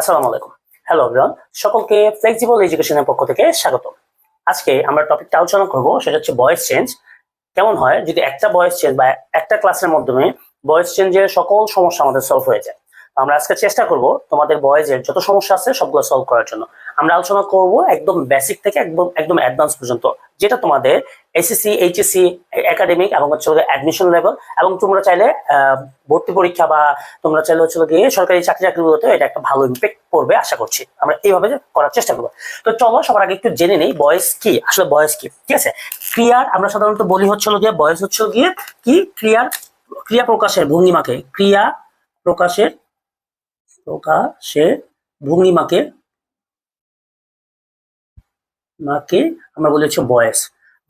আসসালামু আলাইকুম। Hello everyone সকলকে ফ্লেক্সিবল এডুকেশনের পক্ষ থেকে স্বাগত আজকে আমরা টপিকটা আলোচনা করব, সেটা হচ্ছে ভয়েস চেঞ্জ কেমন হয় যদি একটা ভয়েস চেঞ্জ বা একটা ক্লাসের মাধ্যমে ভয়েস চেঞ্জের সকল সমস্যা আমাদের সলভ হয়ে যায়? আমরা আজকে চেষ্টা করব তোমাদের ভয়েসের যত সমস্যা আছে সবগুলো সলভ করার জন্য। আমরা আলোচনা করব একদম বেসিক থেকে একদম একদম অ্যাডভান্স পর্যন্ত, যেটা তোমাদের এসএসসি এইচএসসি একাডেমিক এবং হচ্ছে অ্যাডমিশন লেভেল এবং তোমরা চাইলে ভর্তি পরীক্ষা বা তোমরা চাইলে হচ্ছে গিয়ে সরকারি চাকরি চাকরিগুলোতে এটা একটা ভালো ইম্প্যাক্ট পড়বে, আশা করছি। আমরা এইভাবে করার চেষ্টা করব। তো চলো, সবার আগে একটু জেনে নেই, বয়স কি? আসলে বয়স কি? ঠিক আছে? ক্রিয়ার, আমরা সাধারণত বলি হচ্ছিল গিয়ে, বয়স হচ্ছে গিয়ে কি? ক্রিয়ার, ক্রিয়া প্রকাশের ভঙ্গিমাকে, ক্রিয়া প্রকাশের প্রকাশের ভঙ্গিমাকে, মাকে আমরা বলি হচ্ছে বয়স।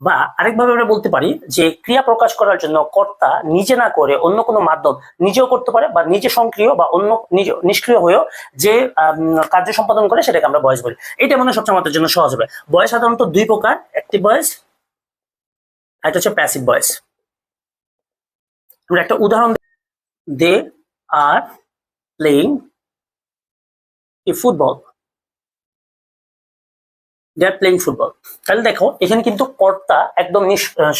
বা আরেকভাবে আমরা বলতে পারি যে ক্রিয়া প্রকাশ করার জন্য কর্তা নিজে না করে অন্য কোনো মাধ্যম নিজেও করতে পারে বা নিজে সক্রিয় বা অন্য নিজে নিষ্ক্রিয় হয়েও যে কার্য সম্পাদন করে সেটাকে আমরা বয়স বলি। এটা মনে সবচেয়ে আমাদের জন্য সহজ হবে। বয়স সাধারণত দুই প্রকার একটি বয়স একটা হচ্ছে প্যাসিভ বয়স আমরা একটা উদাহরণ they are playing a football they playing football তাহলে দেখো, এখানে কিন্তু কর্তা একদম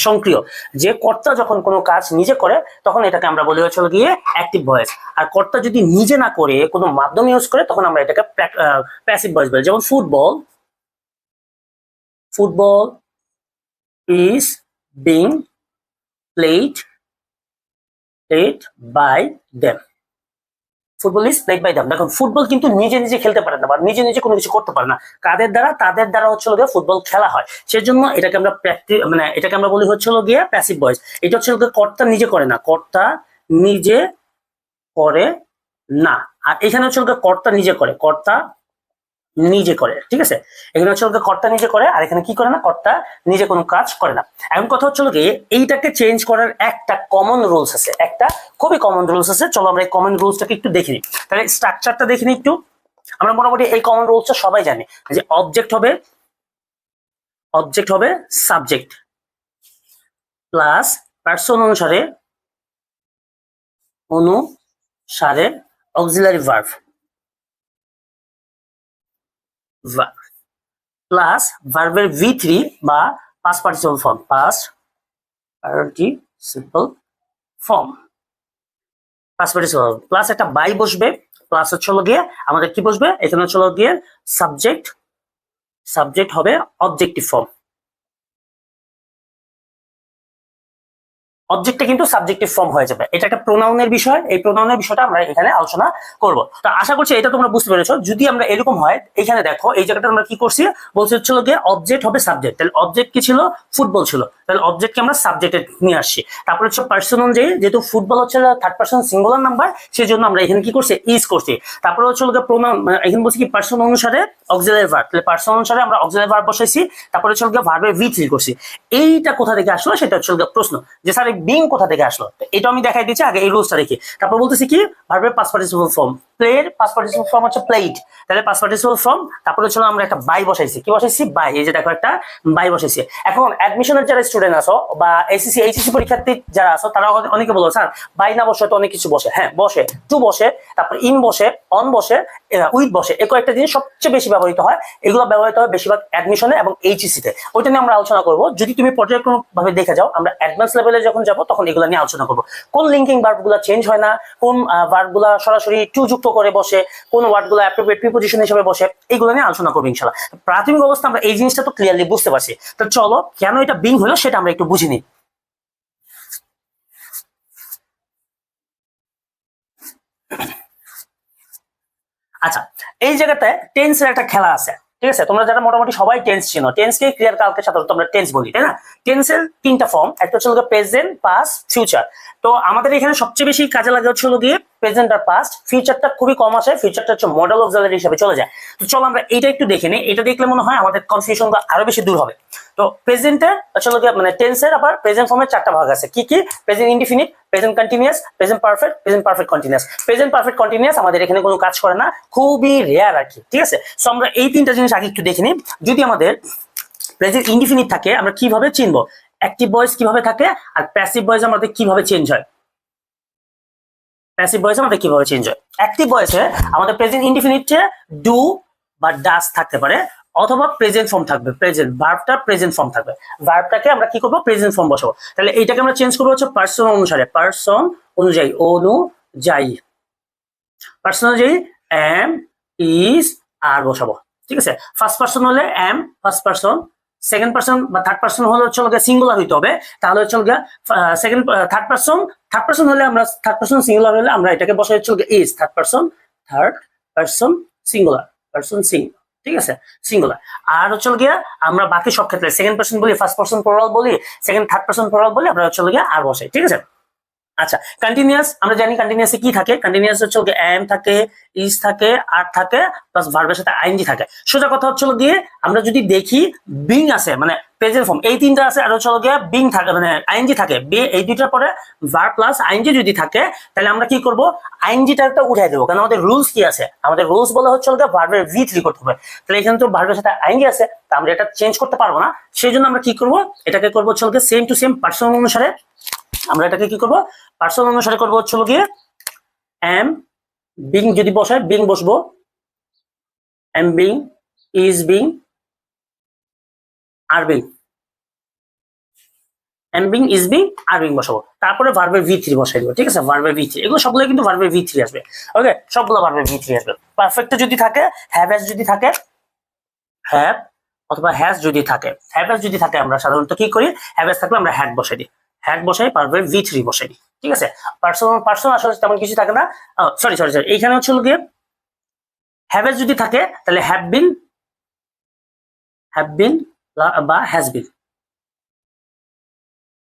সক্রিয়। যে কর্তা যখন কোনো কাজ নিজে করে, তখন এটাকে আমরা বলি হচ্ছে গিয়ে অ্যাক্টিভ ভয়েস আর কর্তা যদি নিজে না করে, কোনো মাধ্যম ইউজ করে, তখন আমরা এটাকে প্যাসিভ ভয়েস বলি। যেমন football football is being played played by them football is played by them দেখুন ফুটবল কিন্তু নিজে নিজে খেলতে পারে না বা নিজে নিজে কোনো কিছু করতে পারে না। কাদের দ্বারা? তাদের দ্বারা হচ্ছে গিয়ে ফুটবল খেলা হয়। সেজন্য এটাকে আমরা মানে এটাকে আমরা বলি হচ্ছিল গিয়ে প্যাসিভ ভয়েস এটা হচ্ছে কর্তা নিজে করে না। কর্তা নিজে করে না। আর এখানে হচ্ছে কর্তা নিজে করে। কর্তা নিজে করে, ঠিক আছে? এখানে হচ্ছে হলো কর্তা নিজে করে, আর এখানে কি করে না, কর্তা নিজে কোনো কাজ করে না। এখন কথা হচ্ছে হলো এইটাকে চেঞ্জ করার একটা কমন রুলস আছে। একটা খুবই কমন রুলস আছে। চলো আমরা এই কমন রুলসটাকে একটু দেখে নিই। তাহলে স্ট্রাকচারটা দেখে নিই একটু। আমরা মোটামুটি এই কমন রুলসটা সবাই জানি। যে অবজেক্ট হবে অবজেক্ট হবে সাবজেক্ট প্লাস পার্সন অনুসারে অনুসারে অক্সিলারি ভার্ভ প্লাস ভার্বের ভি থ্রি বা past participle form past participle form past participle plus একটা বাই বসবে প্লাস হচ্ছে হলো গিয়ে আমাদের কি বসবে? এখানে হচ্ছে হলো গিয়ে সাবজেক্ট সাবজেক্ট হবে অবজেক্টিভ ফর্ম অবজেক্টটা কিন্তু সাবজেক্টিভ ফর্ম হয়ে যাবে। এটা একটা প্রোনাউনের বিষয়, এই প্রোনাউনের বিষয়টা আমরা এখানে আলোচনা করব। তো আশা করছি এটা তোমরা বুঝতে পেরেছ। যদি আমরা এরকম হয় এখানে দেখো, এই জায়গাটা আমরা কি করছি? বলছে হচ্ছিল গিয়ে অবজেক্ট হবে সাবজেক্ট তাহলে অবজেক্ট কি ছিল? ফুটবল ছিল। তাহলে অবজেক্টকে আমরা সাবজেক্টে নিয়ে আসছি তারপরে হচ্ছে পার্সন অনুযায়ী, যেহেতু ফুটবল হচ্ছে তার্ড পার্সন সিঙ্গুলার নাম্বার সেই জন্য আমরা এখানে কি করছি? ইজ করছি। তারপরে হচ্ছে গিয়ে প্রোনাউন এখানে বলছি কি পার্সন অনুসারে অক্সিলারি ভার্ব তাহলে পার্সন অনুসারে আমরা অক্সিলারি ভার্ব বসাইছি, তারপরে হচ্ছে গিয়ে ভার্বের ভি থ্রি করছি। এইটা কোথা থেকে আসলো? সেটা হচ্ছে প্রশ্ন। যে স্যার এই বিং কোথা থেকে আসলো? এটা আমি দেখাই দিচ্ছি, আগে এই রুলসটা দেখি তারপর বলতেছি কি ভার্বের পাস পার্টিসিপল ফর্ম প্লের পাস পার্টিসিপল ফর্ম হচ্ছে প্লেড তাহলে পাস পার্টিসিপল ফর্ম তারপরে হচ্ছে আমরা একটা বাই বসাইছি। কি বসাইছি? বাই এই যে দেখো একটা বাই বসাইছি। এখন অ্যাডমিশনের যারা স্টুডেন্ট আসো বা এসএসসি এইচএসসি পরীক্ষার্থী যারা আসো তারা অনেকে বলো, স্যার বাই না বসে তো অনেক কিছু বসে। হ্যাঁ বসে। টু বসে, তারপর ইন বসে, অন বসে উইথ বসে। এই কয়েকটা জিনিস সবচেয়ে বেশি ব্যবহৃত হয়। এগুলো ব্যবহৃত হয় বেশিরভাগ অ্যাডমিশনে এবং এইচএসসি তে। ওইটা নিয়ে আমরা আলোচনা করব। যদি তুমি পর্যায়ক্রম ভাবে দেখে যাও, আমরা অ্যাডভান্স লেভেলে যখন যাব, তখন এগুলো নিয়ে আলোচনা করব। কোন লিঙ্কিং ভার্বগুলা চেঞ্জ হয় না? কোন ভার্বগুলা সরাসরি টু যুক্ত করে বসে? কোন ওয়ার্ডগুলো অ্যাপ্রোপ্রিয়েট প্রিপোজিশন হিসেবে বসে? এইগুলো নিয়ে আলোচনা করব ইনশাল্লাহ প্রাথমিক অবস্থা আমরা এই জিনিসটা তো ক্লিয়ারলি বুঝতে পারছি। তো চলো, কেন এটা বিং হলো সেটা আমরা একটু বুঝে নিই। আচ্ছা এই জায়গাতে টেন্সের একটা খেলা আছে, ঠিক আছে? তোমরা যারা মোটামুটি সবাই টেন্স চিনো টেন্সকে ক্লিয়ার কালকে সাধারণত আমরা টেন্স বলি, তাই না? টেন্সের তিনটা ফর্ম একটা হচ্ছে প্রেজেন্ট পাস ফিউচার তো আমাদের এখানে সবচেয়ে বেশি কাজে লাগে হচ্ছে গিয়ে প্রেজেন্ট আর পাস্ট ফিউচারটা খুবই কম আসে ফিউচারটা হচ্ছে মডেল অক্সিলারি হিসেবে চলে যায়। তো চলো আমরা এইটা একটু দেখে নিই এটা দেখলে মনে হয় আমাদের কনফিউশন আরও বেশি দূর হবে। তো প্রেজেন্টের গিয়ে মানে টেন্সের আবার প্রেজেন্ট ফর্মের চারটা ভাগ আছে। কি কি? Present indefinite present continuous present perfect present perfect continuous present perfect continuous আমাদের এখানে কোনো কাজ করে না, খুবই রেয়ার আর কি, ঠিক আছে? সো আমরা এই তিনটা জিনিস আগে একটু দেখে নিই। যদি আমাদের প্রেজেন্ট ইনডিফিনিট থাকে, আমরা কীভাবে চিনবো? অ্যাক্টিভ ভয়েস কীভাবে থাকে? আর প্যাসিভ ভয়েস আমাদের কীভাবে চেঞ্জ হয়? প্যাসিভ ভয়েসে আমাদের কীভাবে চেঞ্জ হয়? অ্যাক্টিভ ভয়েসে আমাদের প্রেজেন্ট ইনডিফিনিটে ডু বা ডাস থাকতে পারে, অথবা প্রেজেন্ট ফর্ম থাকবে প্রেজেন্ট ভার্বটা প্রেজেন্ট ফর্ম থাকবে। ভার্বটাকে আমরা কি করব? প্রেজেন্ট ফর্ম বসাবো। তাহলে এইটাকে আমরা চেঞ্জ করব হচ্ছে পার্সন অনুসারে। পার্সন অনুযায়ী অনুযায়ী। পার্সন অনুযায়ী এম ইজ আর বসাবো। ঠিক আছে? ফার্স্ট পার্সন হলে am first person second person বা থার্ড পার্সন হলে হচ্ছে গিয়ে সিঙ্গুলার হইতে হবে। তাহলে হচ্ছে গিয়ে second third person third person হলে আমরা থার্ড পার্সন সিঙ্গুলার হলে আমরা এটাকে বসে হচ্ছে is third person third person singular person sing ঠিক আছে? সিঙ্গুলার আর হচ্ছে গিয়ে আমরা বাকি সব ক্ষেত্রে সেকেন্ড পার্সন বলি ফার্স্ট পার্সন প্লোরাল বলি সেকেন্ড থার্ড পার্সন প্লোরাল বলি, আমরা হচ্ছে আর বসাই, ঠিক আছে? আচ্ছা কন্টিনিউয়াস আমরা জানি কন্টিনিউয়াসে কি থাকে? কন্টিনিউয়াস হচ্ছে গিয়ে এম থাকে ইজ থাকে আর থাকে প্লাস ভার্বের সাথে আইনজি থাকে। সোজা কথা হচ্ছে গিয়ে, আমরা যদি দেখি বিং আছে মানে প্রেজেন্ট ফর্ম এই তিনটা আছে, আর হচ্ছে গিয়ে বিং থাকে মানে আইনজি থাকে। বি এই দুইটার পরে ভার প্লাস আইনজি যদি থাকে, তাহলে আমরা কি করব? একটা উঠাই দেবো, কারণ আমাদের রুলস কি আছে? আমাদের রুলস বলা হচ্ছে গিয়ে ভার্বের ভি থ্রি করতে হবে। তাহলে এখানে তো ভার্বের সাথে আইনজি আছে, তা আমরা এটা চেঞ্জ করতে পারব না। সেই জন্য আমরা কি করব? এটাকে করব হচ্ছে সেম টু সেম পার্সোনাল অনুসারে। আমরা এটাকে কি করব? পার্সোনাল অনুসারে করব হচ্ছে গিয়ে এম বিং যদি বসায় বিং বসবো am being is being are being am being is being are being বসাবো। তারপরে ভার্বের ভি থ্রি বসাই দেবো, ঠিক আছে? ভার্বের ভি থ্রি এগুলো সবগুলো কিন্তু ভার্বের ভি থ্রি আসবে। ওকে সবগুলো ভার্বের ভি থ্রি আসবে। পারফেক্ট যদি থাকে হ্যাভ এস যদি থাকে হ্যাভ অথবা হ্যাজ যদি থাকে। হ্যাভ যদি থাকে, আমরা সাধারণত কি করি? হ্যাভ থাকলে আমরা হ্যাড বসাই দিই। হ্যাড বসাই পারবে ভি থ্রি বসাই ঠিক আছে? পার্সোনাল পার্সোনাল আসলে তেমন কিছু থাকে না। সরি সরি সরি এইখানে হচ্ছে গিয়ে হ্যাভ যদি থাকে, তাহলে হ্যাভ বিন হ্যাভ বিন বা has been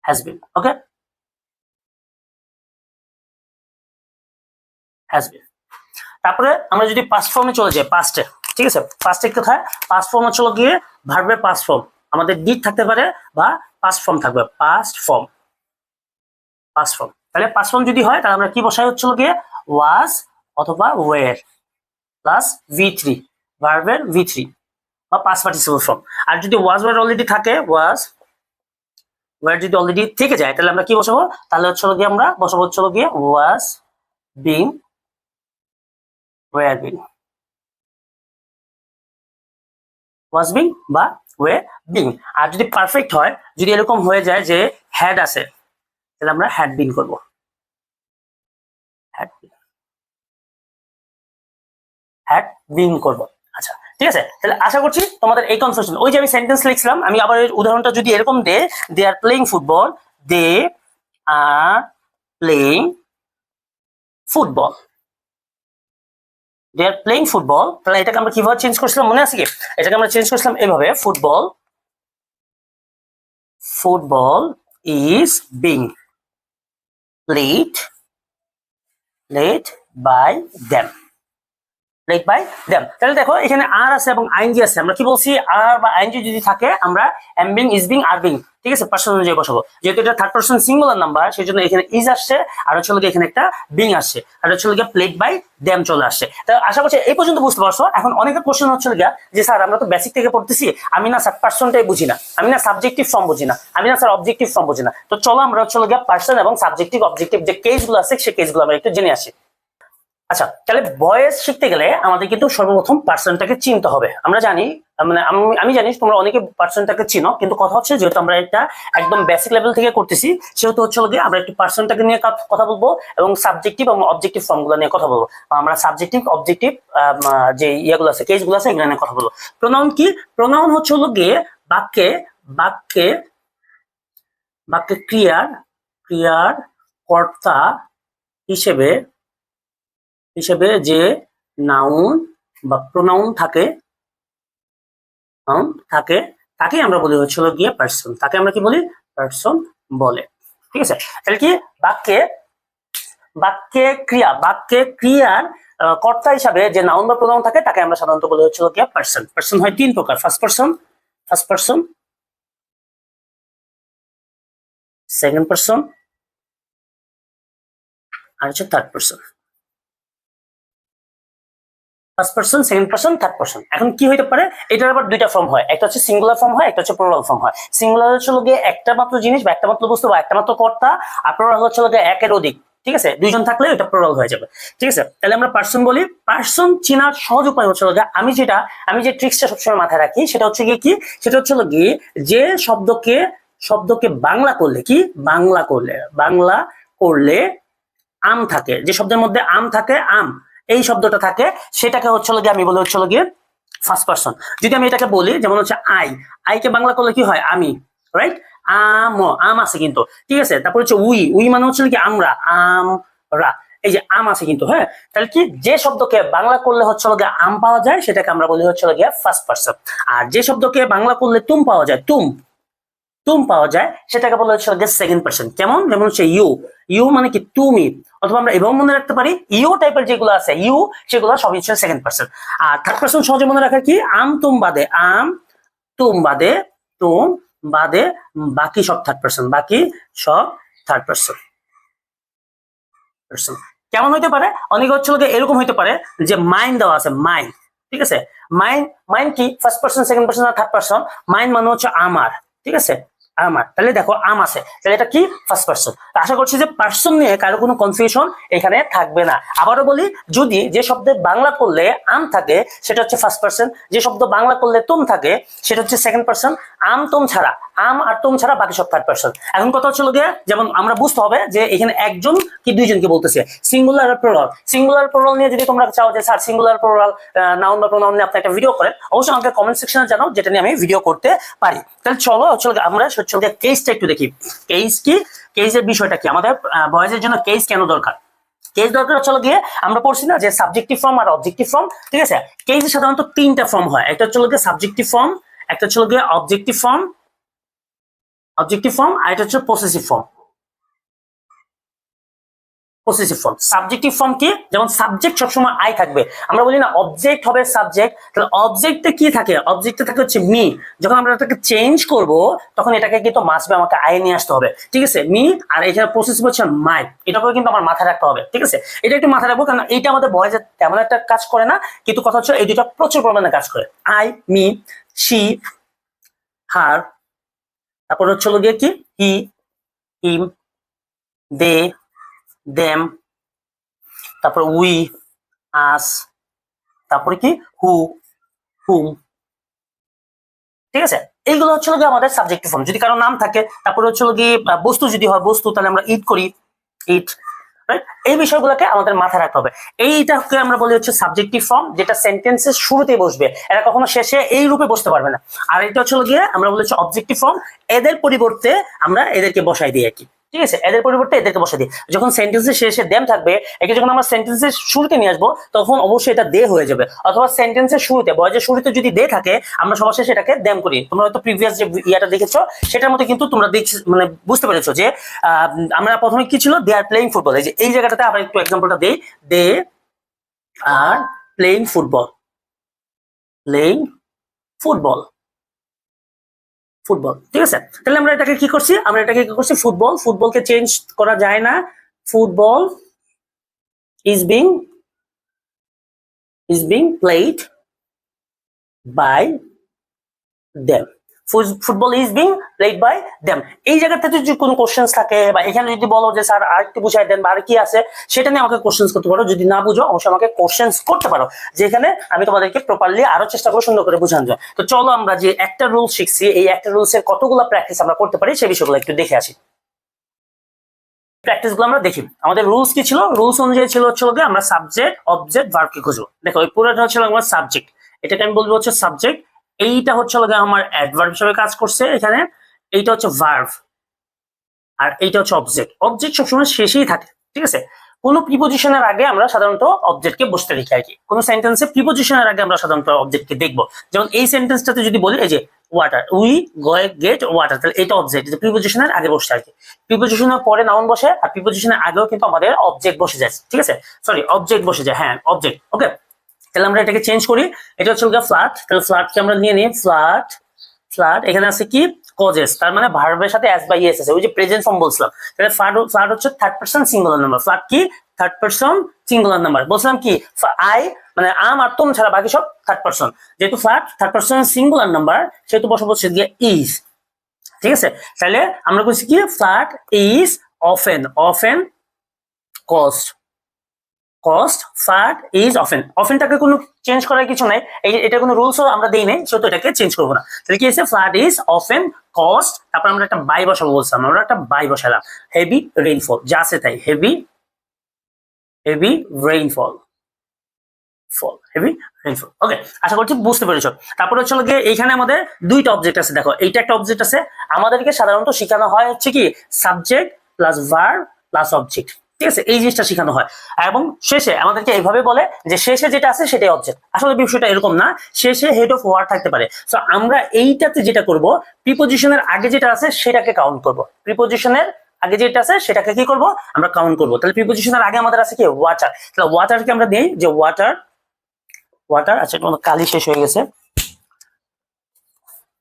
has been okay has been তারপরে আমরা যদি পাস্ট ফর্মে চলে যাই পাস্টে ঠিক আছে? পাস্টে কোথায়? পাস্ট ফর্ম হচ্ছে গিয়ে ভার্বের পাস্ট ফর্ম আমাদের ডিড থাকতে পারে বা পাস্ট ফর্ম থাকবে পাস্ট ফর্ম পাস্ট ফর্ম তাহলে পাস্ট ফর্ম যদি হয়, তাহলে আমরা কি বসাই হচ্ছিল গিয়ে? ওয়াজ অথবা ওয়ের প্লাস ভি থ্রি ভার্বের ভি থ্রি বা পাস পার্টিসিপল ফর্ম আর যদি ওয়াজ ওয়ার অলরেডি থাকে ওয়াজ ওয়ার যদি অলরেডি থেকে যায়, তাহলে আমরা কি বসাবো? তাহলে হচ্ছে গিয়ে আমরা বসাবো হচ্ছে গিয়ে was being were being was being বা ওয়ে বিং আর যদি পারফেক্ট হয় যদি এরকম হয়ে যায় যে হ্যাড আছে তাহলে আমরা হ্যাড বিন করব। হ্যাড বিন হ্যাড বিন করব। আচ্ছা ঠিক আছে? তাহলে আশা করছি তোমাদের এই কনফিউশন ওই যে আমি সেন্টেন্স লিখছিলাম আমি আবার উদাহরণটা যদি এরকম they they are playing football they are playing football they are playing football তাহলে এটাকে আমরা কীভাবে চেঞ্জ করছিলাম? মনে আছে কি? এটাকে আমরা চেঞ্জ করছিলাম এভাবে। Football football is being played played by them. Played by them. তাহলে দেখো, এখানে আর আছে এবং আইনজি আছে। আমরা কি বলছি? আর বা আইনজি যদি থাকে, আমরা am being is being are being ঠিক আছে? পার্সন অনুযায়ী বসাবো। যেহেতু এটা থার্ড পার্সন সিঙ্গুলার নাম্বার সেই জন্য এখানে ইজ আসছে, আর হচ্ছে গিয়ে এখানে একটা বিং আসছে, আর হচ্ছে গিয়ে প্লেড বাই দ্যাম চলে আসছে। তো আশা করছি এই পর্যন্ত বুঝতে পারছ। এখন অনেকের কোশ্চেন হচ্ছে গিয়া যে, স্যার, আমরা তো বেসিক থেকে পড়তেছি। আমি না স্যার পার্সনটাই বুঝি না। আমি না সাবজেক্টিভ ফর্ম বুঝি না। আমি না স্যার অবজেক্টিভ ফর্ম বুঝি না। তো চলো আমরা হচ্ছে গিয়া পার্সন এবং সাবজেক্টিভ অবজেক্টিভ যে কেসগুলো আছে সেই কেসগুলো আমরা একটু জেনে আসি। আচ্ছা তাহলে ভয়েস শিখতে গেলে আমাদের কিন্তু সর্বপ্রথম পার্সনটাকে চিনতে হবে। আমরা জানি মানে আমি জানি, তোমরা অনেকে পার্সনটাকে চিনো, কিন্তু কথা হচ্ছে যেহেতু আমরা একটা একদম বেসিক লেভেল থেকে করতেছি, সেহেতু হচ্ছে গিয়ে আমরা একটু পার্সনটাকে নিয়ে কথা বলব এবং সাবজেক্টিভ এবং অবজেক্টিভ ফর্মগুলো নিয়ে কথা বলব। আমরা সাবজেক্টিভ অবজেক্টিভ যে ইয়েগুলো আছে কেসগুলো আছে, এগুলো নিয়ে কথা বলব। প্রোনাউন কি? প্রোনাউন হচ্ছে হলো গিয়ে বাক্যে বাক্যে বাক্যে ক্রিয়ার ক্রিয়ার কর্তা হিসেবে হিসেবে যে নাউন বা প্রোনাউন থাকে থাকে তাকে আমরা বলি হচ্ছিল গিয়ে পার্সন তাকে আমরা কি বলি? পার্সন বলে। ঠিক আছে? তাহলে কি বাক্যে বাক্যে ক্রিয়া, বাক্যে ক্রিয়ার কর্তা হিসাবে যে নাউন বা প্রোনাউন থাকে, তাকে আমরা সাধারণত বলি হচ্ছিল গিয়ে পার্সন পার্সন হয় তিন প্রকার। First person first person second person আর হচ্ছে third person first person second person third person এখন কি হইতে পারে? এটার আবার দুইটা ফর্ম হয়। একটা হচ্ছে সিঙ্গুলার ফর্ম হয় একটা হচ্ছে প্লোরাল ফর্ম হয়। সিঙ্গুলার হচ্ছে গিয়ে একটা মাত্র জিনিস বা একটা মাত্র বস্তু বা একটা মাত্র কর্তা আর প্লোরাল হচ্ছে গিয়ে একের অধিক। ঠিক আছে? দুইজন থাকলে এটা প্লুরাল হয়ে যাবে। ঠিক আছে? তাহলে আমরা পার্সন বলি। পার্সন চেনার সহজ উপায় হচ্ছে গিয়ে, আমি যেটা আমি যে ট্রিক্সটা সবসময় মাথায় রাখি সেটা হচ্ছে গিয়ে কি? সেটা হচ্ছে গিয়ে যে শব্দকে শব্দকে বাংলা করলে কি? বাংলা করলে। বাংলা করলে আম থাকে। যে শব্দের মধ্যে আম থাকে আম। এই শব্দটা থাকে, সেটাকে হচ্ছে গিয়ে আমি বলি হচ্ছে গিয়ে ফার্স্ট পার্সন যদি আমি এটাকে বলি, যেমন হচ্ছে আই আইকে বাংলা করলে কি হয়? আমি রাইট আম আম আছে কিন্তু, ঠিক আছে? তারপর হচ্ছে উই উই মানে হচ্ছে কি আমরা আমরা এই যে আম আছে কিন্তু হ্যাঁ? তাহলে কি যে শব্দকে বাংলা করলে হচ্ছে গিয়ে আম পাওয়া যায়, সেটাকে আমরা বলি হচ্ছে গিয়ে ফার্স্ট পার্সন আর যে শব্দকে বাংলা করলে তুম পাওয়া যায়, তুম। তুম পাওয়া যায় সেটাকে বলা হচ্ছে সেকেন্ড পার্সন কেমন? যেমন হচ্ছে ইউ ইউ মানে কি তুমি? অথবা আমরা এবং মনে রাখতে পারি ইউ টাইপের যেগুলো আছে ইউ সেগুলো সবই হচ্ছে সেকেন্ড পার্সন আর থার্ড পার্সন সহজে মনে রাখার কি? আম তুম বাদে, আম তুম বাদে তুম বাদে, বাকি সব থার্ড পার্সন বাকি সব থার্ড পার্সন পার্সন কেমন হইতে পারে? অনেকে হচ্ছে এরকম হইতে পারে যে মাইন্ড দেওয়া আছে মাইন্ড ঠিক আছে? মাইন্ড মাইন্ড কি? ফার্স্ট পার্সন সেকেন্ড পার্সন আর থার্ড পার্সন মাইন্ড মানে হচ্ছে আমার। ঠিক আছে? আমার। তাহলে দেখো, আম আছে। তাহলে এটা কি? ফার্স্ট পার্সন আশা করছি যে পার্সন নিয়ে কারও কোনো কনফিউশন এখানে থাকবে না। আবারও বলি, যদি যে শব্দে বাংলা করলে আম থাকে, সেটা হচ্ছে ফার্স্ট পার্সন যে শব্দ বাংলা করলে তুম থাকে, সেটা হচ্ছে সেকেন্ড পার্সন আম তুম ছাড়া। আম আর তুম ছাড়া বাকি সব থার্ড পার্সন এখন কথা হচ্ছে গিয়ে, যেমন আমরা বুঝতে হবে যে এখানে একজন কি দুইজনকে বলতেছে। সিঙ্গুলার আর প্লোরাল সিঙ্গুলার প্লোরাল নিয়ে যদি তোমরা চাও যে, স্যার সিঙ্গুলার প্লোরাল নাউন বা প্রোনাউন নিয়ে আপনি একটা ভিডিও করেন, অবশ্যই আমাকে কমেন্ট সেকশনে জানাও, যেটা নিয়ে আমি ভিডিও করতে পারি। তাহলে চলো হচ্ছে আমরা হচ্ছে আমাদের কেসটা একটু দেখি। কেস কি? কেসের বিষয়টা কি? আমাদের বয়সের জন্য কেস কেন দরকার? কেস দরকার হচ্ছে গিয়ে আমরা পড়ছি না যে সাবজেক্টিভ ফর্ম আর অবজেক্টিভ ফর্ম ঠিক আছে? কেসে সাধারণত তিনটা ফর্ম হয়। একটা হচ্ছে গিয়ে সাবজেক্টিভ ফর্ম একটা হচ্ছে গিয়ে অবজেক্টিভ ফর্ম অবজেক্টিভ ফর্ম আর একটা হচ্ছে possessive form possessive form subjective form কি? যেমন সাবজেক্ট সবসময় আই থাকবে। আমরা বলি না অবজেক্ট হবে সাবজেক্ট তাহলে অবজেক্টে কি থাকে? অবজেক্টে থাকে হচ্ছে মি যখন আমরা এটাকে চেঞ্জ করব, তখন এটাকে কিন্তু মাসবে আমাকে আই নিয়ে আসতে হবে। ঠিক আছে? মি আর এখানে প্রসেসিভ হচ্ছে মাই এটাকে কিন্তু আমার মাথায় রাখতে হবে। ঠিক আছে? এটা একটু মাথায় রাখব কারণ এটা আমাদের বয়সে তেমন একটা কাজ করে না, কিন্তু কথা হচ্ছে এই দুটা প্রচুর পরিমাণে কাজ করে। আই মি শি হার তারপর হচ্ছে গিয়ে কি? হি হিম দে দেম তারপর উই আস তারপরে কি? হু হুম ঠিক আছে? এইগুলো হচ্ছে গিয়ে আমাদের সাবজেক্টিভ ফর্ম যদি কারও নাম থাকে, তারপরে হচ্ছে গিয়ে বস্তু যদি হয়, বস্তু, তাহলে আমরা ইট করি ইট এই বিষয়গুলোকে আমাদের মাথায় রাখতে হবে। এইটাকে আমরা বলি হচ্ছে সাবজেক্টিভ ফর্ম যেটা সেন্টেন্সের শুরুতেই বসবে। এরা কখনো শেষে এই রূপে বসতে পারবে না। আর এটা হচ্ছে গিয়ে আমরা বলি হচ্ছে অবজেক্টিভ ফর্ম এদের পরিবর্তে আমরা এদেরকে বসাই দিই আর কি। ঠিক আছে? এদের পরিবর্তে এদেরকে বসে দিই। যখন সেন্টেন্সের শেষে দেম থাকবে, একে যখন আমরা সেন্টেন্সের শুরুতে নিয়ে আসব, তখন অবশ্যই এটা দে হয়ে যাবে। অথবা সেন্টেন্সের শুরুতে, বয়সের শুরুতে যদি দে থাকে, আমরা সবার শেষে এটাকে দেম করি। তোমরা হয়তো প্রিভিয়াস যে ইয়াটা দেখেছ, সেটার মতো কিন্তু তোমরা মানে বুঝতে পেরেছ যে আমরা প্রথমে কি ছিল? দে আর প্লেইং ফুটবল এই যে, এই জায়গাটাতে আবার একটু এক্সাম্পলটা দেই। They are playing football playing football football, ঠিক আছে? তাহলে আমরা এটাকে কি করছি? আমরা এটাকে কি করছি? ফুটবল, ফুটবলকে চেঞ্জ করা যায় না। Football is being is being played by them football is being played by them এই জায়গাতে যদি কোনো কোশ্চেন্স থাকে বা এখানে যদি বলো যে, স্যার আর একটু বুঝাই দেন বা আর কি আছে? সেটা নিয়ে আমাকে কোশ্চেন্স করতে পারো। যদি না বুঝো, অবশ্যই আমাকে কোশ্চেন্স করতে পারো। যেখানে আমি তোমাদেরকে প্রপারলি আরও চেষ্টা করব সুন্দর করে বোঝানো যায় তো চলো আমরা যে একটা রুল শিখছি, এই একটা রুলস এর কতগুলো প্র্যাকটিস আমরা করতে পারি সেই বিষয়গুলো একটু দেখে আসি। প্র্যাকটিসগুলো আমরা দেখি। আমাদের রুলস কি ছিল? রুলস অনুযায়ী ছিল হচ্ছে আমরা সাবজেক্ট অবজেক্ট ভার্ব কে খুঁজবো। দেখো, এই পুরোটা হচ্ছে আমার সাবজেক্ট এটাকে আমি বলব হচ্ছে সাবজেক্ট এইটা হচ্ছে হলো গিয়ে আমার অ্যাডভার্ব হিসেবে কাজ করছে এখানে। এইটা হচ্ছে ভার্ভ আর এইটা হচ্ছে অবজেক্ট অবজেক্ট সবসময় শেষেই থাকে, ঠিক আছে? কোনো প্রিপোজিশনের আগে আমরা সাধারণত অবজেক্টকে বসতে দেখি আর কি। কোনো সেন্টেন্সে প্রিপোজিশনের আগে আমরা সাধারণত অবজেক্টকে দেখব। যেমন এই সেন্টেন্সটাতে যদি বলি, এই যে ওয়াটার উই গেট ওয়াটার তাহলে এটা অবজেক্ট প্রিপোজিশনের আগে বসছে আর কি। প্রিপোজিশনের পরে নাউন বসে আর প্রিপোজিশনের আগেও কিন্তু আমাদের অবজেক্ট বসে যায়, ঠিক আছে? সরি অবজেক্ট বসে যায় হ্যাঁ অবজেক্ট ওকে তাহলে আমরা এটাকে চেঞ্জ করি। এটা হচ্ছে ফ্ল্যাট তাহলে ফ্ল্যাটকে আমরা নিয়ে নিই। ফ্ল্যাট ফ্ল্যাট এখানে আছে কি? কজেস তার মানে ভার্বের সাথে অ্যাস বাই এস আছে। ওই যে প্রেজেন্ট ফর্ম বলছিলাম। তাহলে ফ্ল্যাট ফ্ল্যাট হচ্ছে third person singular number flat কি? থার্ড পার্সন সিঙ্গুলার নাম্বার বলছিলাম কি? আই মানে আম আর তোম ছাড়া বাকি সব থার্ড পার্সন যেহেতু flat third person singular number সেহেতু বসে বসে গিয়ে ইজ ঠিক আছে? তাহলে আমরা বলছি কি? Flat is often often cost cost flat is often অফেনটাকে কোনো চেঞ্জ করার কিছু নাই। এই এটা কোনো রুলসও আমরা দিই নাই সেহেতু এটাকে চেঞ্জ করব না। তাহলে কি আছে ফ্লাড ইজ অফেন কস্ট তারপর আমরা একটা বাই বসাবো বলছিলাম। আমরা একটা বাই বসালাম। হেভি রেইনফল যা আছে তাই। Heavy heavy rainfall fall heavy rainfall okay আশা করছি বুঝতে পেরেছ। তারপরে হচ্ছে গিয়ে এইখানে আমাদের দুইটা অবজেক্ট আছে, দেখো। এইটা একটা অবজেক্ট আছে। আমাদেরকে সাধারণত শেখানো হয় হচ্ছে কি subject plus verb plus object ঠিক আছে, এই জিনিসটা শেখানো হয়। এবং শেষে আমাদেরকে এইভাবে বলে যে শেষে যেটা আছে সেটাই অবজেক্ট আসলে বিষয়টা এরকম না, শেষে হেড অফ ওয়ার্ড থাকতে পারে। সো আমরা এইটাতে যেটা করব প্রিপোজিশনের আগে যেটা আছে সেটাকে কাউন্ট করব। প্রিপোজিশনের আগে যেটা আছে সেটাকে কি করব? আমরা কাউন্ট করব। তাহলে প্রিপোজিশনের আগে আমাদের আছে কি? ওয়াটার তাহলে ওয়াটারকে আমরা দিই যে ওয়াটার ওয়াটার আচ্ছা আমাদের কালি শেষ হয়ে গেছে।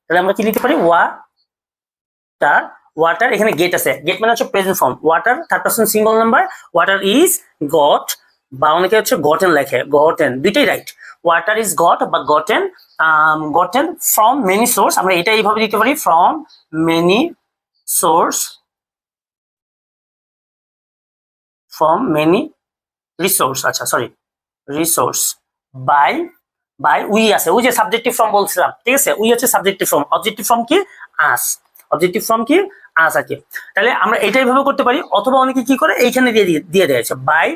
তাহলে আমরা কি লিখতে পারি? ওয়াটার ওয়াটার এখানে গেট আছে। গেট মানে হচ্ছে present form water third person single number water is got বা অনেকে হচ্ছে গটেন লেখে গটেন দুইটাই রাইট ওয়াটার ইজ গট বা gotten gotten from many source আমরা এটা এইভাবে দিতে পারি from many source from many resource আচ্ছা sorry resource by by we আছে। ওই যে সাবজেক্টিভ ফর্ম বলছিলাম, ঠিক আছে? উই হচ্ছে সাবজেক্টিভ ফর্ম অবজেক্টিভ ফর্ম কি? আস অবজেক্টিভ ফর্ম কি? আছে তাহলে আমরা এটাই ভাবে করতে পারি, অথবা অনেকে কি করে, এইখানে দিয়ে দিয়ে- দিয়ে দিয়েছে by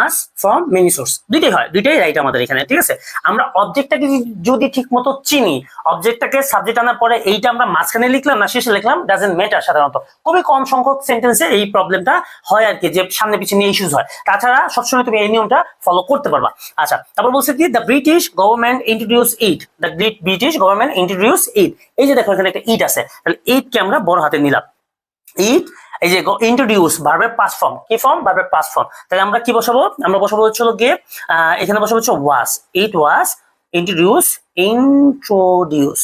us from many source দুইটাই হয়, দুইটাই রাইট আমাদের এখানে, ঠিক আছে? আমরা অবজেক্টটাকে যদি ঠিক মতো চিনি অবজেক্টটাকে সাবজেক্ট আনার পরে এইটা আমরা মাঝখানে লিখলাম না, শেষে লিখলাম ডাজেন্ট ম্যাটার সাধারণত। খুবই কম সংখ্যক সেন্টেন্সে এই প্রবলেমটা হয় আর কি, যে সামনে পিছনে ইস্যুজ হয়। তাছাড়া সবসময় তুমি এই নিয়মটা ফলো করতে পারবা। আচ্ছা তারপর বলছে কি the British government introduce it the great British government introduce it এই যে দেখো এখানে একটা ইট আছে, তাহলে ইটকে আমরা বড় হাতে নিলাম। ইট এই যে ইন্ট্রোডিউস ভার্বের পাস ফর্ম কি ফর্ম ভার্বের পাস ফর্ম তাহলে আমরা কি বসাবো? আমরা বসাবো হচ্ছে গিয়ে এখানে বসাবো হচ্ছে was it was introduce introduce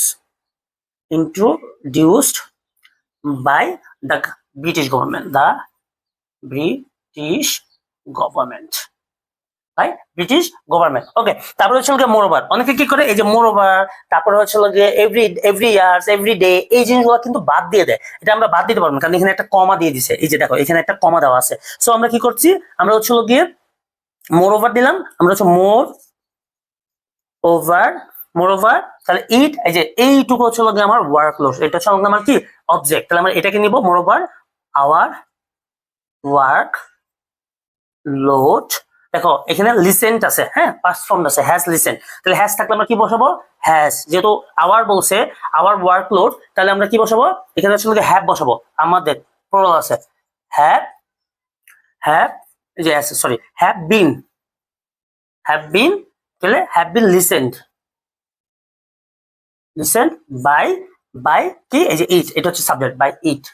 introduced by the British government the British government. By British government okay তারপরে হচ্ছে গিয়ে মোরওভার অনেকে কি করে? এই যে মোরওভার তারপরে হচ্ছে গিয়ে every every years every day এই জিনিসগুলো কিন্তু বাদ দিয়ে দেয়। এটা আমরা বাদ দিতে পারব না, কারণ এখানে একটা কমা দিয়ে দিছে। এই যে দেখো, এখানে একটা কমা দেওয়া আছে। সো আমরা কি করছি? আমরা হচ্ছে গিয়ে মোর ওভার দিলাম, আমরা হচ্ছে মোর ওভার মোর ওভার তাহলে ইট এই যে এইটুকু হচ্ছে গিয়ে আমার ওয়ার্ক লোড এটা হচ্ছে আমার কি? অবজেক্ট তাহলে আমরা এটাকে নিব moreover our workload দেখো, এখানে লিসেন্ট আছে হ্যাঁ? পাস ফর্ম আছে হ্যাজ লিসেন্ট তাহলে হ্যাজ থাকলে আমরা কি বসাবো? হ্যাজ যেহেতু আওয়ার বলছে আওয়ার ওয়ার্ক লোড তাহলে আমরা কি বসাবো? এখানে হচ্ছে হ্যাভ বসাবো, আমাদের প্রবল আছে। হ্যাভ হ্যাভ যে sorry have been have been তাহলে have been lessened lessened by by কি? এই যে ইট এটা হচ্ছে সাবজেক্ট বাই ইট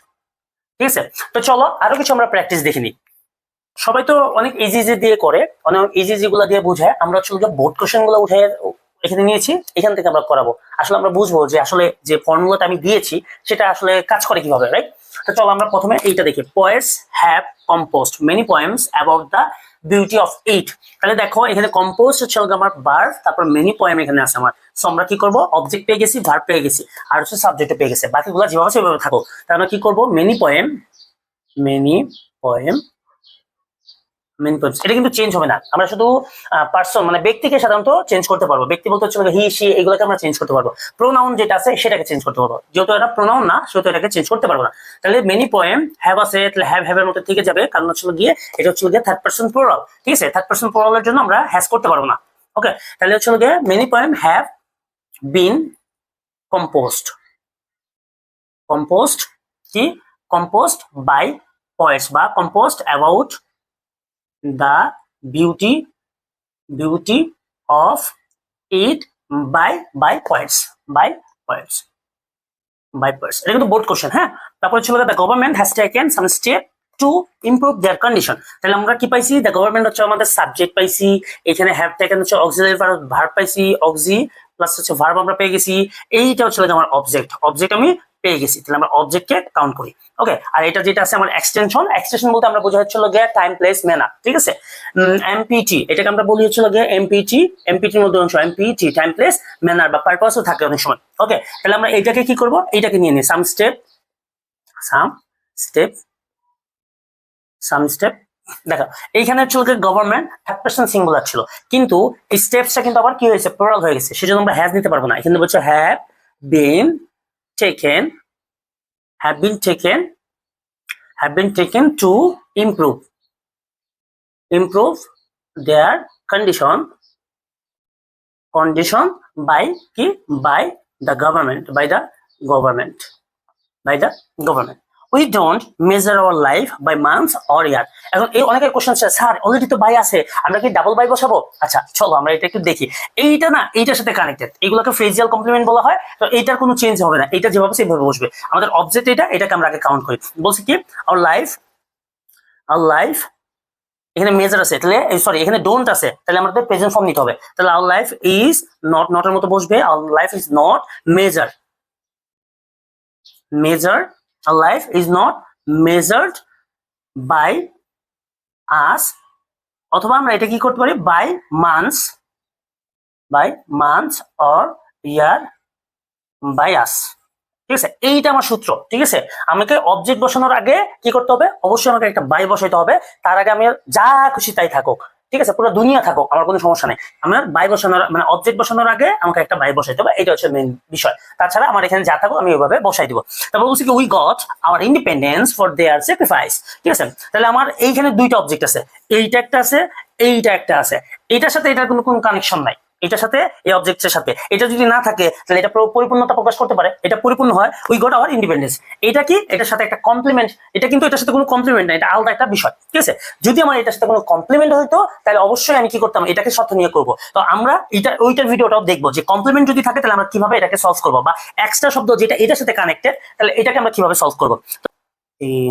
ঠিক আছে? তো চলো, আরও কিছু আমরা প্র্যাকটিস দেখে নিই। সবাই তো অনেক ইজি ইজি দিয়ে করে অনেক ইজি ইজি গুলা দিয়ে বুঝায়। আমরা হচ্ছে বোর্ড কোশ্চেনগুলো উঠে এখানে নিয়েছি, এখান থেকে আমরা করাবো। আসলে আমরা বুঝব যে আসলে যে ফর্মুলাটা আমি দিয়েছি, সেটা আসলে কাজ করে কীভাবে রাইট তো চলো আমরা প্রথমে এইটা দেখি। Poets have composed many poems about the beauty of eight তাহলে দেখো, এখানে কম্পোস্ট হচ্ছে আমার বার তারপর মেনি পয়েম এখানে আছে আমার। সো আমরা কি করব? অবজেক্ট পেয়ে গেছি ভার পেয়ে গেছি। আর হচ্ছে সাবজেক্ট পেয়ে গেছে। বাকিগুলো যেভাবে সেভাবে থাকো তাহলে কি করব? Many poem many poem main points এটা কিন্তু চেঞ্জ হবে না। আমরা শুধু পার্সন মানে ব্যক্তিকে সাধারণত চেঞ্জ করতে পারব। ব্যক্তি বলতে হচ্ছে হি সি এগুলোকে আমরা চেঞ্জ করতে পারব। প্রোনাউন যেটা আছে, সেটাকে চেঞ্জ করতে পারব। যেহেতু এটা প্রোনাউন না, সেহেতু এটাকে চেঞ্জ করতে পারব না। তাহলে মেনি পয়েম হ্যাভ আছে তাহলে হ্যাভ হ্যাভ এর মধ্যে থেকে যাবে। কারণ হচ্ছে গিয়ে, এটা হচ্ছে গিয়ে থার্ড পার্সন প্লোরাল ঠিক আছে? থার্ড পার্সন প্লোরালের জন্য আমরা হ্যাজ করতে পারব না। ওকে তাহলে হচ্ছে গিয়ে many poem have been composed composed কি? কম্পোস্ট বাই পয়েন্টস বা composed about the beauty beauty of it by by poets by poets by poets. এটা কিন্তু বোর্ড কোশ্চেন হ্যাঁ? তারপরে ছিল the government has taken some step to improve their condition তাহলে আমরা কি পাইছি? দ্য গভর্নমেন্ট হচ্ছে আমাদের সাবজেক্ট পাইছি, এখানে হ্যাভ টেকেন হচ্ছে অক্সিলারি ভার্ব পাইছি অক্সি প্লাস হচ্ছে ভার্ব আমরা পেয়ে গেছি এইটা হচ্ছে আমার অবজেক্ট অবজেক্ট আমি পেয়ে গেছি, তাহলে আমরা অবজেক্টকে কাউন্ট করি। ওকে আর এটা যেটা আছে আমার এক্সটেনশন এক্সটেনশন বলতে আমরা বোঝা হচ্ছিল গিয়ে টাইম প্লেস ম্যানার ঠিক আছে? এমপিটি এটাকে আমরা বলি হচ্ছিল গিয়ে এমপিটি এমপিটির মধ্যে অংশ এমপিটি টাইম প্লেস ম্যানার বা পারপাসও থাকে অনেক সময়। ওকে তাহলে আমরা এটাকে কি করব? এটাকে নিয়ে নিই। Some step some step some step দেখো, এইখানে ছিল গভর্নমেন্ট থার্ড পার্সন সিঙ্গুলার ছিল। কিন্তু এই স্টেপসটা কিন্তু আবার কি হয়েছে? প্লুরাল হয়ে গেছে। সেজন্য আমরা হ্যাজ নিতে পারব না। এখানে বলছে have been taken have been taken have been taken to improve improve their condition condition by কি? By the government by the government by the government we don't measure our life by months or year এখন এই অনেকের question sir already তো by আছে, আমরা কি double by বসাবো? আচ্ছা চলো আমরা এটা একটু দেখি। এইটা না, এইটার সাথে কানেক্টেড এগুলোকে ফ্রেজিয়াল কমপ্লিমেন্ট বলা হয়, তো এইটার কোনো চেঞ্জ হবে না। এটা যেভাবে সেভাবে বসবে। আমাদের অবজেক্ট এটা, এটাকে আমরা আগে কাউন্ট করি। বলছি কি আওয়ার লাইফ আওয়ার লাইফ এখানে মেজার আছে। তাহলে সরি এখানে ডোন্ট আছে। তাহলে আমাদের প্রেজেন্ট ফর্ম নিতে হবে। তাহলে আওয়ার লাইফ ইজ নট নটের মতো বসবে। Our life is not measure measure life is not measured by us, অথবা আমরা এটা কি করতে পারি? By months by months or year by us ঠিক আছে? এইটা আমার সূত্র, ঠিক আছে? আমাকে অবজেক্ট বসানোর আগে কি করতে হবে? অবশ্যই আমাকে একটা বাই বসাইতে হবে। তার আগে আমি যা খুশি তাই থাকুক। ঠিক আছে, পুরো দুনিয়া থাকুক, আমার কোনো সমস্যা নেই। আমার বাই বসানোর মানে অবজেক্ট বসানোর আগে আমাকে একটা বাই বসাইতে হবে এটা হচ্ছে মেন বিষয়। তাছাড়া আমার এখানে যা থাকুক আমি ওইভাবে বসাই দিব। তারপর বলছি কি we got our independence for their sacrifice ঠিক আছে? তাহলে আমার এইখানে দুইটা অবজেক্ট আছে। এইটা একটা আছে, এইটা একটা আছে। এটার সাথে এটার কোনো কোনো কানেকশন নাই। এটার সাথে, এই অবজেক্টের সাথে। এটা যদি না থাকে, তাহলে এটা পরিপূর্ণতা প্রকাশ করতে পারে। এটা পরিপূর্ণ হয় উই গট আওয়ার ইন্ডিপেন্ডেন্স এটা কি? এটার সাথে একটা কমপ্লিমেন্ট এটা কিন্তু এটার সাথে কোনো কমপ্লিমেন্ট না, এটা আলাদা একটা বিষয়, ঠিক আছে? যদি আমার এটার সাথে কোনো কমপ্লিমেন্ট হইতো, তাহলে অবশ্যই আমি কি করতাম? এটাকে সাথে নিয়ে করব। তো আমরা এটা ওইটার ভিডিওটাও দেখব যে কমপ্লিমেন্ট যদি থাকে, তাহলে আমরা কীভাবে এটাকে সলভ করব? বা এক্সট্রা শব্দ যেটা এটার সাথে কানেক্টেড তাহলে এটাকে আমরা কীভাবে সলভ করব?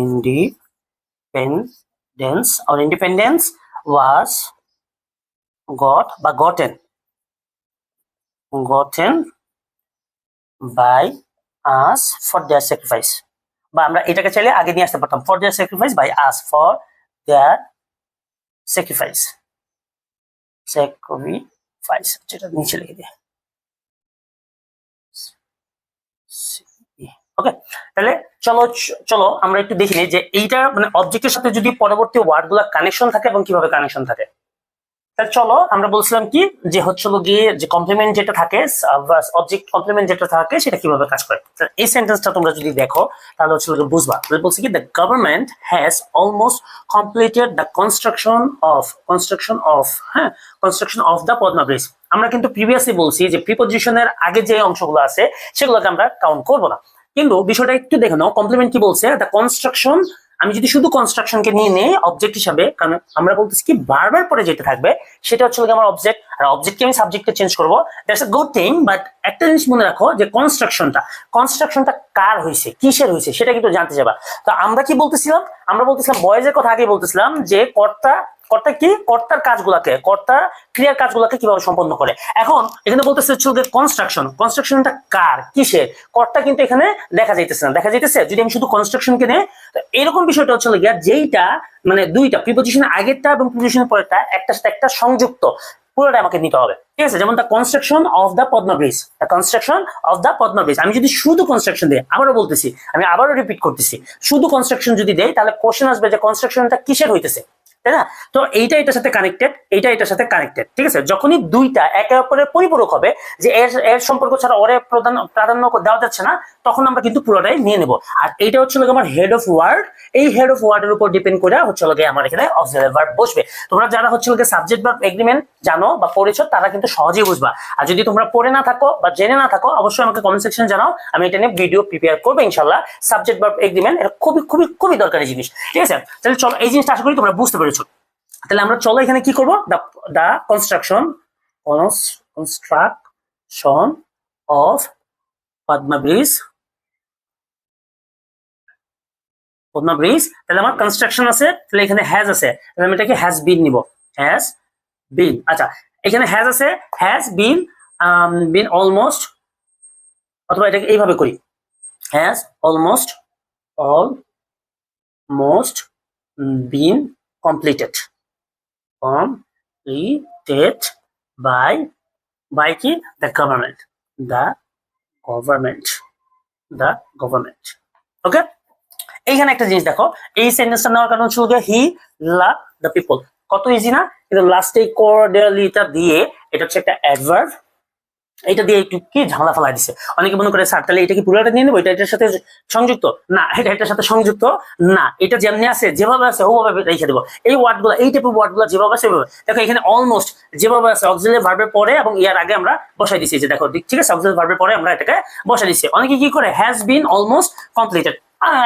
ইন্ডিপেন্ডেন্স আর ইন্ডিপেন্ডেন্স ওয়াজ গট বা gotten gotten by us for their sacrifice. বা আমরা এটাকে চাইলে আগে নিয়ে আসতে পারতাম for their sacrifice by us for their sacrifice sacrifice যেটা নিচে লিখে দিয়ে ওকে তাহলে চলো চলো, আমরা একটু দেখি যে এইটা মানে অবজেক্টের সাথে যদি পরবর্তী ওয়ার্ডগুলো কানেকশন থাকে এবং কীভাবে কানেকশন থাকে। তাহলে চলো আমরা বলছিলাম কি, যে হচ্ছে গিয়ে যে কমপ্লিমেন্ট যেটা থাকে অবজেক্ট কমপ্লিমেন্ট যেটা থাকে, সেটা কীভাবে কাজ করে? এই সেন্টেন্সটা তোমরা যদি দেখো, তাহলে হচ্ছে বুঝবা। বলছি কি the government has almost completed the construction of construction of হ্যাঁ construction of the Padma bridge আমরা কিন্তু প্রিভিয়াসলি বলছি যে প্রিপোজিশনের আগে যে অংশগুলো আছে, সেগুলোকে আমরা কাউন্ট করব না। কিন্তু বিষয়টা একটু দেখে নাও কমপ্লিমেন্ট কি বলছে? দ্য কনস্ট্রাকশন আমি যদি শুধু কনস্ট্রাকশনকে নিয়ে নেই অবজেক্ট হিসাবে, কারণ আমরা বলতেছি কি, বারবার পরে যেতে থাকবে, সেটা হচ্ছে আমার অবজেক্ট আর অবজেক্টকে আমি চেঞ্জ করব। That's a good thing but একটা জিনিস মনে রাখো যে কনস্ট্রাকশনটা কনস্ট্রাকশনটা কার হয়েছে কিসের হয়েছে সেটা কিন্তু জানতে যাবা। তো আমরা কি বলতেছিলাম? আমরা বলতেছিলাম, বয়েজের কথা আগে বলতেছিলাম যে কর্তা কর্তা কি? কর্তার কাজগুলাকে ক্রিয়ার কাজগুলাকে কীভাবে সম্পন্ন করে? এখন এখানে বলতেছে কনস্ট্রাকশন কনস্ট্রাকশনটা কার, কিসের? কর্তা কিন্তু এখানে দেখা যাইতেছে না। দেখা যাইতেছে, যদি আমি শুধু কনস্ট্রাকশনকে তো এরকম বিষয়টা হচ্ছে গিয়া যেইটা মানে দুইটা প্রিপোজিশনের আগেরটা এবং প্রিপোজিশনের পরেরটা সাথে একটা সংযুক্ত। পুরোটা আমাকে নিতে হবে। ঠিক আছে? যেমন the construction of the Padma bridge the construction of the Padma bridge আমি যদি শুধু কনস্ট্রাকশন দিই, আবারও বলতেছি, আমি আবারও রিপিট করতেছি, শুধু কনস্ট্রাকশন যদি দেই, তাহলে কোশ্চেন আসবে যে কনস্ট্রাকশনটা কিসের হইতেছে? তাই না তো এইটা এটার সাথে কানেক্টেড এইটা এটার সাথে কানেক্টেড ঠিক আছে? যখনই দুইটা একে অপরের পরিপূরক হবে, যে এর এর সম্পর্ক ছাড়া ওরে প্রধান, প্রাধান্য দেওয়া যাচ্ছে না, তখন আমরা কিন্তু পুরোটাই নিয়ে নেব। আর এইটা হচ্ছে আমার হেড অফ ওয়ার্ড এই হেড অফ ওয়ার্ডের উপর ডিপেন্ড করে হচ্ছে লোকে আমার এখানে অক্সিলারি বসবে। তোমরা যারা হচ্ছে লোকে সাবজেক্ট ভার্ব এগ্রিমেন্ট জানো বা পড়েছো, তারা কিন্তু সহজেই বুঝবা। আর যদি তোমরা পড়ে না থাকো বা জেনে না থাকো, অবশ্যই আমাকে কমেন্ট সেকশন জানাও, আমি এটা নিয়ে ভিডিও প্রিপেয়ার করব ইনশাল্লাহ সাবজেক্ট ভার্ব এগ্রিমেন্ট এটা খুবই খুবই খুবই দরকারি জিনিস, ঠিক আছে? তাহলে চলো, এই জিনিসটা আশা করি তোমরা বুঝতে পেরেছ। তাহলে আমরা চলো এখানে কি করব? The the construction construction of Padma bridge Padma bridge তাহলে আমার কনস্ট্রাকশন আছে, তাহলে এখানে হ্যাজ আছে। তাহলে আমি এটাকে হ্যাজ বিন নিব। হ্যাজ বিন আচ্ছা এখানে হ্যাজ আছে হ্যাজ বিন বিন অলমোস্ট অথবা এটাকে এইভাবে করি। Has almost almost been completed completed by by কি the government. The government. The government. Okay এইখানে একটা জিনিস দেখো। এই সেন্টেন্সটা নেওয়ার কারণ ছিল হি লাভ দ্য পিপল কত ইজি না? কিন্তু লাস্টে কোর্ডিয়ালিটা দিয়ে এটা হচ্ছে একটা অ্যাডভার্ব এটা দিয়ে একটু কি ঝামেলা ফেলা দিছে? অনেকে মনে করে, স্যার, তাহলে এটা কি পুরোটা নিয়ে নেব? এটা এটার সাথে সংযুক্ত? না, এটা এটার সাথে সংযুক্ত না। এটা যেমনি আছে, যেভাবে আছে, ওভাবে রেখে দেবো। এই ওয়ার্ডগুলো এই টাইপের ওয়ার্ডগুলো যেভাবে আছে সেভাবে দেখো, এখানে অলমোস্ট যেভাবে আছে অক্সিলারি ভার্বের পরে এবং ইয়ার আগে আমরা বসাই দিচ্ছি যে দেখো, ঠিক আছে অক্সিলারি ভার্বের পরে আমরা এটাকে বসাই দিচ্ছি অনেকে কি করে has been almost completed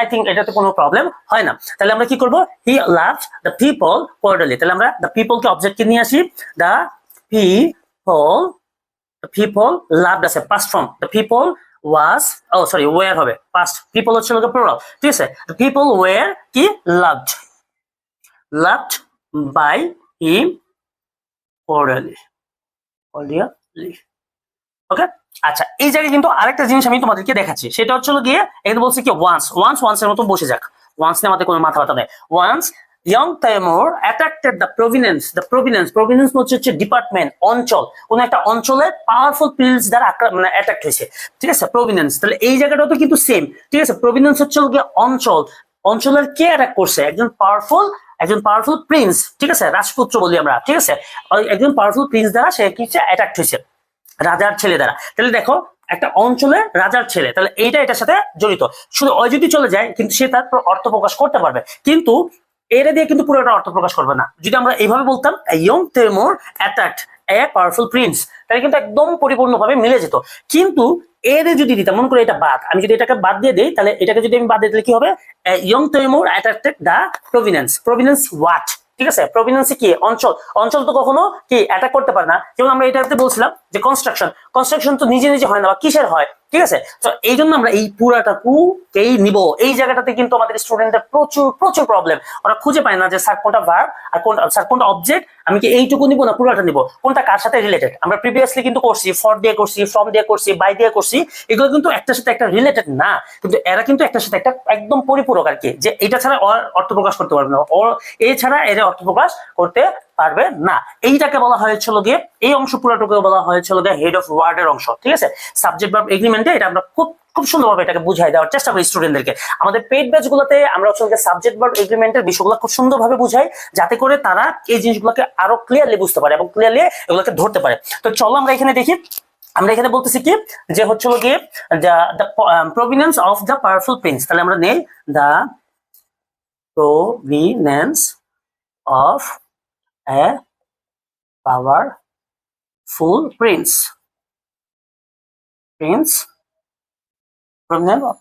I think এটাতে কোনো প্রবলেম হয় না। তাহলে আমরা কি করব? He love the people quarterly তাহলে আমরা দ্য পিপলকে অবজেক্টকে নিয়ে আসি। The people the people loved আছে past form the people was oh sorry were হবে past people হচ্ছে লোকে plural ঠিক আছে the people were কি loved loved by him cordially cordially ওকে আচ্ছা এই জায়গায় কিন্তু আরেকটা জিনিস আমি তোমাদেরকে দেখাচ্ছি সেটা হচ্ছে গিয়ে এখানে বলছে কি ওয়ান্স ওয়ান্স ওয়ান্স এর মতো বসে যাক ওয়ান্স নিয়ে আমাদের কোনো মাথা ব্যথা নেই once young Timur attracted the province the province province হচ্ছে হচ্ছে ডিপার্টমেন্ট অঞ্চল। কোন একটা অঞ্চলে পাওয়ারফুল পিলস দ্বারা মানে অ্যাট্রাক্ট হয়েছে। ঠিক আছে? প্রভিনেন্স তাহলে এই জায়গাটাও তো কিন্তু সেম ঠিক আছে? প্রভিনেন্স হচ্ছে অঞ্চল। অঞ্চলের কে অ্যাটাক করছে? একজন পাওয়ারফুল একজন পাওয়ারফুল প্রিন্স ঠিক আছে? রাজপুত্র বলি আমরা। ঠিক আছে? একজন পাওয়ারফুল প্রিন্স দ্বারা সে কি অ্যাট্রাক্ট হয়েছে। রাজার ছেলে দ্বারা। তাহলে দেখো, একটা অঞ্চলে রাজার ছেলে। তাহলে এইটা এটার সাথে জড়িত। শুধু ওই যদি চলে যায়, কিন্তু সে তার অর্থ প্রকাশ করতে পারবে। কিন্তু এটা দিয়ে কিন্তু পুরোটা অর্থ প্রকাশ করবে না। যদি আমরা এইভাবে বলতাম young Timur attract a powerful prince তাহলে কিন্তু একদম পরিপূর্ণভাবে মিলে যেত। কিন্তু এর যদি দিতাম, মনে করে এটা বাদ। আমি যদি এটাকে বাদ দিয়ে দিই, তাহলে এটাকে যদি আমি বাদ দিই, তাহলে কি হবে? Young Timur attracted the province province what ঠিক আছে? প্রভিনেন্সে কি? অঞ্চল। অঞ্চল তো কখনো কি? অ্যাটাক করতে পারে না। যেমন আমরা এটাতে বলছিলাম যে কনস্ট্রাকশন কনস্ট্রাকশন তো নিজে নিজে হয় না বা কিসের হয়? ঠিক আছে? তো এই জন্য আমরা এই পুরাটাকু কেই নিব। এই জায়গাটাতে কিন্তু আমাদের স্টুডেন্টদের প্রচুর প্রচুর প্রবলেম ওরা খুঁজে পায় না যে স্যার কোনটা ভার্ব আর কোনটা স্যার কোনটা অবজেক্ট আমি কি এইটুকু নিব না পুরোটা নিব? কোনটা কার সাথে রিলেটেড আমরা প্রিভিয়াসলি কিন্তু করছি ফর দিয়ে করছি ফ্রম দিয়ে করছি বাই দিয়ে করছি, এগুলো কিন্তু একটার সাথে একটা রিলেটেড না। কিন্তু এরা কিন্তু একটার সাথে একটা একদম পরিপূরক আর কি, যে এটা ছাড়া অর্থ প্রকাশ করতে পারবে না। এছাড়া এর অর্থ প্রকাশ করতে পারবে না। এইটাকে বলা হয়েছিল গিয়ে, এই অংশ পুরোটুকু বলা হয়েছিল গিয়ে হেড অফ ওয়ার্ডের অংশ, ঠিক আছে? সাবজেক্ট ভার্ব এগ্রিমেন্টে এটা আমরা খুব খুব সুন্দরভাবে এটাকে বুঝাই দেওয়ার চেষ্টা করি স্টুডেন্টদেরকে আমাদের পেড ব্যাচ গুলোতে আমরা হচ্ছে সাবজেক্ট ভার্ব এগ্রিমেন্টের বিষয়গুলো খুব সুন্দরভাবে বুঝাই, যাতে করে তারা এই জিনিসগুলোকে আরও ক্লিয়ারলি বুঝতে পারে এবং ক্লিয়ারলি এগুলোকে ধরতে পারে। তো চলো আমরা এখানে দেখি। আমরা এখানে বলতেছি কি? যে হচ্ছিল গিয়ে the province of the powerful prince তাহলে আমরা নেই। The province of a powerful prince prince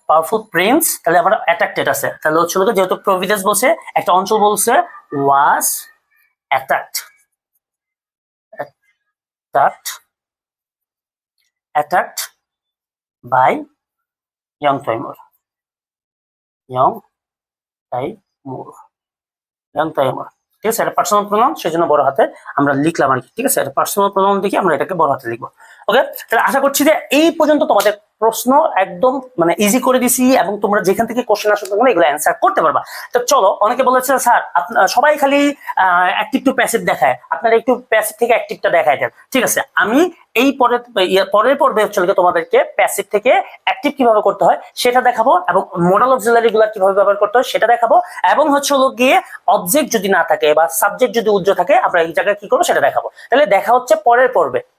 powerful prince তাহলে আমরা অ্যাট্রাক্টেড আছে তাহলে হচ্ছিল গিয়ে যেহেতু প্রভিনেন্স বলছে, একটা অঞ্চল বলছে was attract attract attacked by young Taimur. Young Taimur. Young Taimur. ঠিক আছে, এটা পার্সোনাল প্রোনাউন সেজন্য বড় হাতে আমরা লিখলাম আর কি, ঠিক আছে এটা পার্সোনাল প্রোনাউন দেখে আমরা এটাকে বড় হাতে লিখব ওকে তাহলে আশা করছি যে এই পর্যন্ত তোমাদের প্রশ্ন একদম মানে ইজি করে দিছি এবং তোমরা যেখান থেকে কোশ্চেন আসবে তোমরা এগুলো অ্যান্সার করতে পারবা। তো চলো, অনেকে বলেছে, স্যার সবাই খালি অ্যাক্টিভ টু প্যাসিভ দেখায়। আপনারা একটু প্যাসিভ থেকে অ্যাক্টিভটা দেখায় দেন। ঠিক আছে, আমি এই পরের, ইয়ে- পরের পর্বে হচ্ছে তোমাদেরকে প্যাসিভ থেকে অ্যাক্টিভ কীভাবে করতে হয় সেটা দেখাবো এবং মোডাল অক্সিলারি গুলা কীভাবে ব্যবহার করতে হয় সেটা দেখাবো এবং হচ্ছে হলো গিয়ে অবজেক্ট যদি না থাকে বা সাবজেক্ট যদি উজ্জ্ব থাকে, আমরা এই জায়গায় কি করব সেটা দেখাবো। তাহলে দেখা হচ্ছে পরের পর্বে।